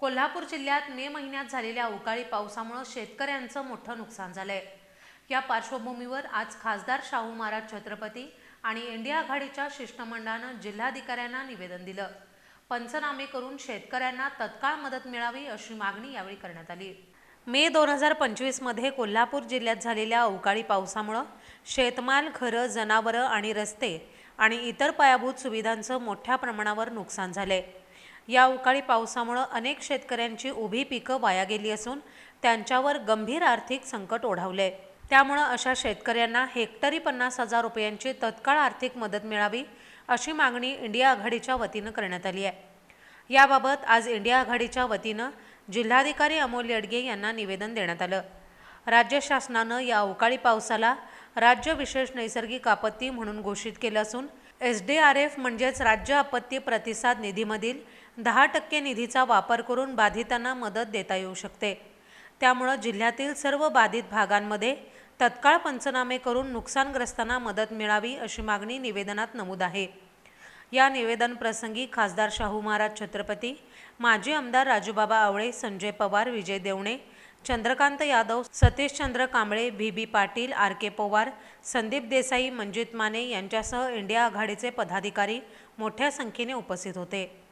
कोल्हापूर जिल्ह्यात मे महिन्यात झालेल्या अवकाळी पावसामुळे शेतकऱ्यांचं मोठं नुकसान झालंय. या पार्श्वभूमीवर आज खासदार शाहू महाराज छत्रपती आणि इंडिया आघाडीच्या शिष्टमंडळानं जिल्हाधिकाऱ्यांना निवेदन दिलं. पंचनामे करून शेतकऱ्यांना तत्काळ मदत मिळावी अशी मागणी यावेळी करण्यात आली. मे दोन हजार पंचवीसमध्ये कोल्हापूर जिल्ह्यात झालेल्या अवकाळी पावसामुळं शेतमाल घरं जनावरं आणि रस्ते आणि इतर पायाभूत सुविधांचं मोठ्या प्रमाणावर नुकसान झालंय. या अवकाळी पावसामुळं अनेक शेतकऱ्यांची उभी पिकं वाया गेली असून त्यांच्यावर गंभीर आर्थिक संकट ओढावले. त्यामुळं अशा शेतकऱ्यांना हेक्टरी पन्नास हजार रुपयांची तत्काळ आर्थिक मदत मिळावी अशी मागणी इंडिया आघाडीच्या वतीनं करण्यात आली आहे. याबाबत आज इंडिया आघाडीच्या वतीनं जिल्हाधिकारी अमोल येडगे यांना निवेदन देण्यात आलं. राज्य शासनानं या अवकाळी पावसाला राज्य विशेष नैसर्गिक आपत्ती म्हणून घोषित केलं असून एस डी आर एफ म्हणजेच राज्य आपत्ती प्रतिसाद निधीमधील दहा टक्के निधीचा वापर करून बाधितांना मदत देता येऊ शकते. त्यामुळं जिल्ह्यातील सर्व बाधित भागांमध्ये तत्काळ पंचनामे करून नुकसानग्रस्तांना मदत मिळावी अशी मागणी निवेदनात नमूद आहे. या निवेदन प्रसंगी खासदार शाहू महाराज छत्रपती माजी आमदार Rajubaba Awale Sanjay Pawar Vijay Devane Chandrakant Yadav Satishchandra Kamble V B Patil R K Pawar Sandeep Desai Manjit Mane यांच्यासह इंडिया आघाडीचे पदाधिकारी मोठ्या संख्येने उपस्थित होते.